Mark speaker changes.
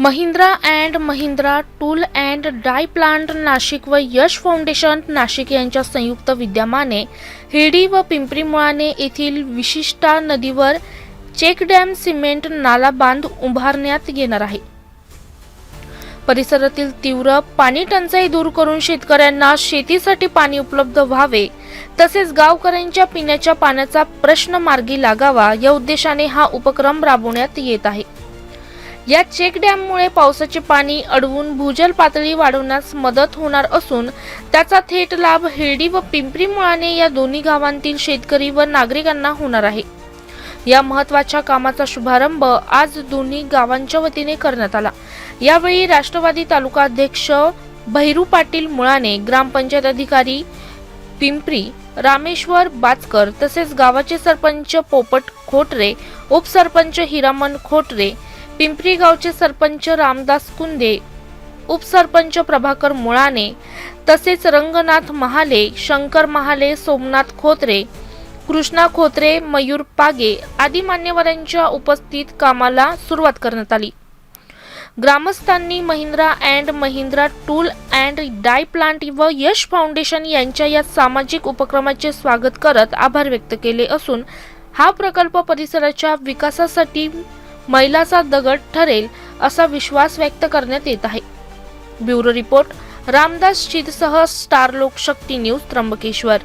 Speaker 1: Mahindra and Mahindra tool and die plant Nashik व Yash foundation Nashik यांच्या संयुक्त विद्यमाने हिडी व पिंपरीमुळाने येथील विशिष्टा नदीवर चेक डॅम सिमेंट नाला बांध उभारण्यात येणार आहे. परिसरातील तीव्र पाणी टंचाई दूर करून शेतकऱ्यांना शेतीसाठी पाणी उपलब्ध व्हावे तसेच गावकऱ्यांच्या पिण्याच्या पाण्याचा प्रश्न मार्गी लागावा या उद्देशाने हा उपक्रम राबवण्यात येत आहे. या चेक डॅममुळे पावसाचे पाणी अडवून भूजल पातळी वाढवण्यास मदत होणार असून त्याचा थेट लाभ हिरडी व पिंपरी मुळाने या दोन्ही गावांतील शेतकरी व नागरिकांना होणार आहे. या महत्त्वाच्या कामाचा शुभारंभ आज दोन्ही गावांच्या वतीने करण्यात आला. यावेळी राष्ट्रवादी तालुका अध्यक्ष भैरू पाटील मुळाने ग्रामपंचायत अधिकारी पिंपरी रामेश्वर बाचकर तसेच गावाचे सरपंच पोपट खोटरे उपसरपंच हिरामन खोटरे पिंपरी गावचे सरपंच रामदास कुंदे उपसरपंच प्रभाकर मुळाने तसेच रंगनाथ महाले शंकर महाले सोमनाथ खोत्रे कृष्णा खोत्रे मयूर पागे आदी मान्यवरांच्या उपस्थित कामाला सुरुवात करण्यात आली. ग्रामस्थांनी Mahindra and Mahindra tool and die plant व यश फाउंडेशन यांच्या या सामाजिक उपक्रमाचे स्वागत करत आभार व्यक्त केले असून हा प्रकल्प परिसराच्या विकासासाठी मैलाचा दगड ठरेल असा विश्वास व्यक्त करण्यात येत आहे. ब्युरो रिपोर्ट रामदास चिदसह स्टार लोकशक्ती न्यूज त्र्यंबकेश्वर.